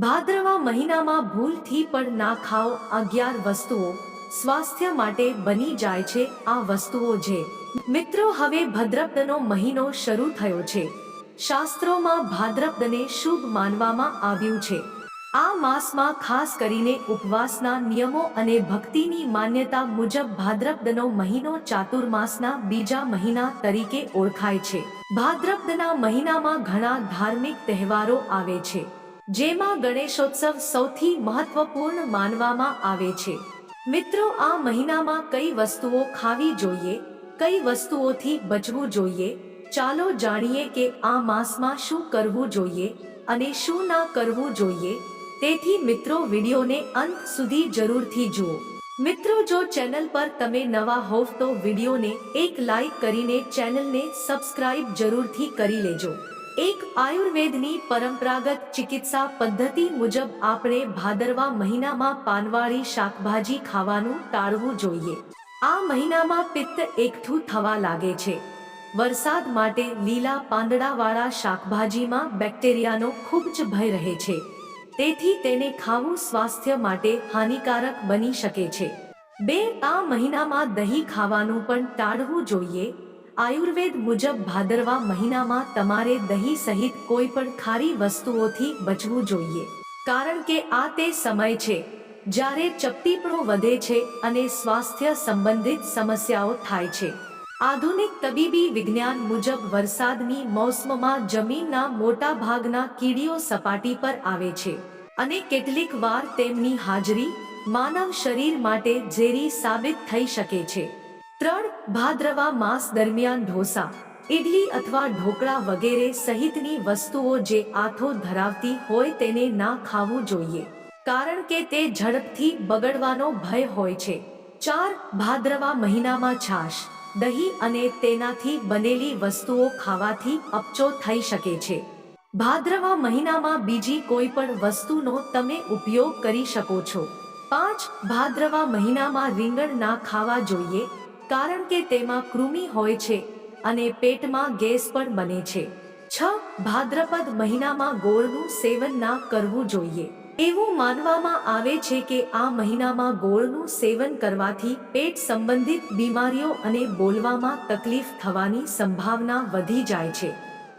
ભાદ્રવા મહિનામાં ભૂલથી પણ ના ખાઓ અગિયાર વસ્તુઓ. સ્વાસ્થ્ય માટે બની જાય છે આ વસ્તુઓ જે. મિત્રો, હવે ભદ્રપદનો મહિનો શરૂ થયો છે. શાસ્ત્રોમાં ભાદ્રપદને શુભ માનવામાં આવ્યું છે. આ માસમાં ખાસ કરીને ઉપવાસના નિયમો અને ભક્તિની માન્યતા મુજબ ભાદ્રપદનો મહિનો ચાતુર્માસના બીજા મહિના તરીકે ઓળખાય છે. ભાદ્રપદના મહિનામાં ઘણા ધાર્મિક તહેવારો આવે છે. જેમાં ગણેશોત્સવ સૌથી મહત્વપૂર્ણ માનવામાં આવે છે. મિત્રો, આ મહિનામાં કઈ વસ્તુઓ ખાવી જોઈએ, કઈ વસ્તુઓથી બચવું જોઈએ, ચાલો જાણીએ કે આ માસમાં શું કરવું જોઈએ અને શું ના કરવું જોઈએ. તેથી મિત્રો, વિડીયોને અંત સુધી જરૂરથી જુઓ. મિત્રો, જો ચેનલ પર તમે નવા હોવ તો વિડીયોને એક લાઈક કરીને ચેનલને સબસ્ક્રાઇબ જરૂરથી કરી લેજો. એક આયુર્વેદની પરંપરાગત ચિકિત્સા પદ્ધતિ મુજબ આપણે ભાદરવા મહિનામાં પાનવાળી શાકભાજી ખાવાનું ટાળવું જોઈએ. આ મહિનામાં પિત્ત એકઠું થવા લાગે છે. વરસાદ માટે લીલા પાંદડાવાળા શાકભાજીમાં બેક્ટેરિયાનો ખૂબ જ ભય રહે છે. તેથી તેને ખાવું સ્વાસ્થ્ય માટે હાનિકારક બની શકે છે. બે, આ મહિનામાં દહીં ખાવાનું પણ ટાળવું જોઈએ. આયુર્વેદ મુજબ ભાદરવા મહિનામાં તમારે દહીં સહિત કોઈ પણ ખારી વસ્તુઓથી બચવું જોઈએ. કારણ કે આ તે સમય છે, જ્યારે ચપટીપણું વધે છે અને સ્વાસ્થ્ય સંબંધિત સમસ્યાઓ થાય છે. આધુનિક તબીબી વિજ્ઞાન મુજબ વરસાદની મોસમમાં જમીનના મોટા ભાગના કીડીઓ સપાટી પર આવે છે અને કેટલીક વાર તેમની હાજરી માનવ શરીર માટે ઝેરી સાબિત થઈ શકે છે. ત્રણ ભાદ્રવા માસ દરમિયાન ઢોસા, ઇડલી અથવા ઢોકળા વગેરે સહિતની વસ્તુઓ જે આથો ધરાવતી હોય તેને ના ખાવું જોઈએ. કારણ કે તે ઝડપથી બગડવાનો ભય હોય છે. ચાર ભાદ્રવા મહિનામાં છાશ, દહીં અને તેનાથી બનેલી વસ્તુઓ ખાવાથી અપચો થઈ શકે છે. ભાદ્રવા મહિનામાં બીજી કોઈ પણ વસ્તુનો તમે ઉપયોગ કરી શકો છો. પાંચ ભાદ્રવા મહિનામાં રીંગણ ના ખાવા જોઈએ કારણ કે તેમાં કૃમિ હોય છે અને પેટમાં ગેસ પણ બને છે. છ, ભાદ્રપદ મહિનામાં ગોળનું સેવન ના કરવું જોઈએ. એવું માનવામાં આવે છે કે આ મહિનામાં ગોળનું સેવન કરવાથી પેટ સંબંધિત બીમારીઓ અને બોલવામાં તકલીફ થવાની સંભાવના વધી જાય છે.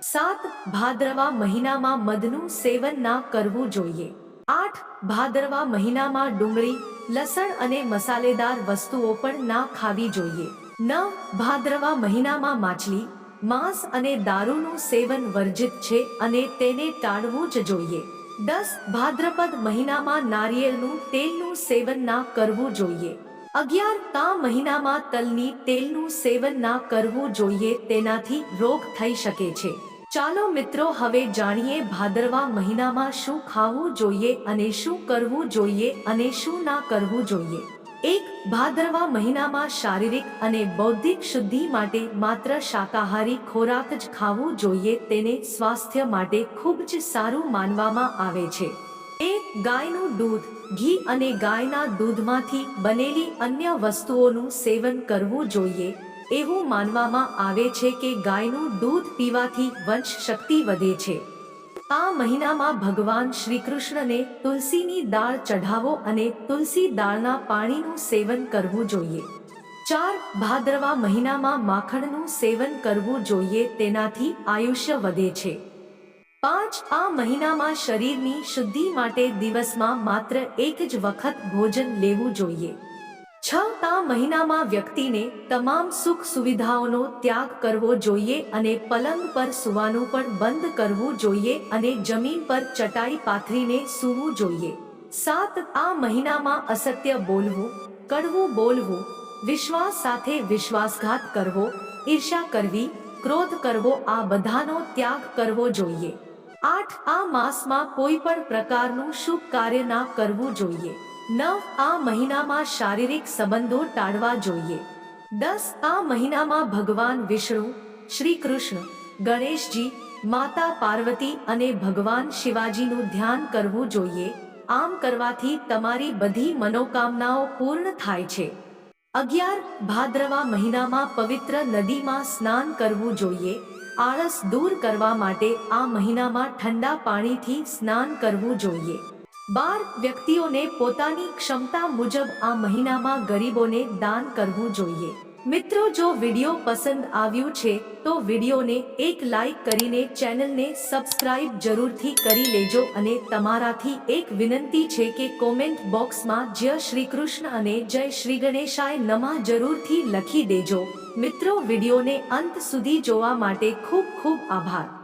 સાત, ભાદ્રવા મહિનામાં મધનું સેવન ના કરવું જોઈએ. આઠ, ભાદરવા મહિનામાં ડુંગળી લસણ અને મસાલેદાર વસ્તુઓ પણ ના ખાવી જોઈએ. નવ ભાદ્રવા મહિનામાં માછલી માંસ અને દારૂનું સેવન વર્જિત છે અને તેને ટાળવું જ જોઈએ. દસ, ભાદ્રપદ મહિનામાં નારિયેળનું તેલનું સેવન ના કરવું જોઈએ. અગિયાર, તા મહિનામાં તલની તેલનું સેવન ના કરવું જોઈએ તેનાથી રોગ થઈ શકે છે. ચાલો મિત્રો હવે જાણીએ ભાદરવા મહિનામાં શું ખાવું જોઈએ અને શું કરવું જોઈએ અને શું ના કરવું જોઈએ. એક, ભાદરવા મહિનામાં શારીરિક અને બૌદ્ધિક શુદ્ધિ માટે માત્ર શાકાહારી ખોરાક જ ખાવું જોઈએ, તેને સ્વાસ્થ્ય માટે ખૂબ જ સારું માનવામાં આવે છે. એક ગાયનું દૂધ. ઘી અને ગાયના દૂધમાંથી બનેલી અન્ય વસ્તુઓનું સેવન કરવું જોઈએ. એવું માનવામાં આવે છે કે ગાયનું દૂધ પીવાથી વંશ શક્તિ વધે છે. આ મહિનામાં ભગવાન શ્રી કૃષ્ણને તુલસીની દાળ ચઢાવો અને તુલસી દાળના પાણીનું સેવન કરવું જોઈએ. ચાર ભાદ્રવા મહિનામાં માખણનું સેવન કરવું જોઈએ તેનાથી આયુષ્ય વધે છે. પાંચ, આ મહિનામાં શરીરની શુદ્ધિ માટે દિવસમાં માત્ર એક જ વખત ભોજન લેવું જોઈએ. છ મહિનામાં વ્યક્તિને તમામ સુખ સુવિધાઓનો ત્યાગ કરવો જોઈએ અને પલંગ પર સુવાનું પણ બંધ કરવું જોઈએ અને જમીન પર ચટાઈ પાથરીને સૂવું જોઈએ. સાત, આ મહિનામાં અસત્ય બોલવું, કડવું બોલવું, વિશ્વાસ સાથે વિશ્વાસઘાત કરવો ઈર્ષા કરવી, ક્રોધ કરવો, આ બધાનો ત્યાગ કરવો જોઈએ. આઠ, આ માસમાં કોઈ પણ પ્રકારનું શુભ કાર્ય ના કરવું જોઈએ. નવ આ મહિનામાં શારીરિક સંબંધો ટાળવા જોઈએ. દસ આ મહિનામાં ભગવાન વિષ્ણુ, શ્રી કૃષ્ણ, ગણેશજી, માતા પાર્વતી અને ભગવાન શિવાજીનું ધ્યાન કરવું જોઈએ. આમ કરવાથી તમારી બધી મનોકામનાઓ પૂર્ણ થાય છે. અગિયાર, ભાદ્રવા મહિનામાં પવિત્ર નદીમાં સ્નાન કરવું જોઈએ. આળસ દૂર કરવા માટે આ મહિનામાં ઠંડા પાણીથી સ્નાન કરવું જોઈએ. બાર વ્યક્તિઓને પોતાની ક્ષમતા મુજબ આ મહિનામાં ગરીબોને દાન કરવું જોઈએ. મિત્રો, જો વીડિયો પસંદ આવ્યું છે, તો વિડીયોને એક લાઈક કરીને ચેનલને સબસ્ક્રાઇબ જરૂરથી કરી લેજો અને તમારાથી એક વિનંતી છે કે કોમેન્ટ બોક્સમાં જય શ્રી કૃષ્ણ અને જય શ્રી ગણેશાય નમઃ જરૂરથી લખી દેજો. મિત્રો, વિડિયોને અંત સુધી જોવા માટે ખૂબ ખૂબ આભાર.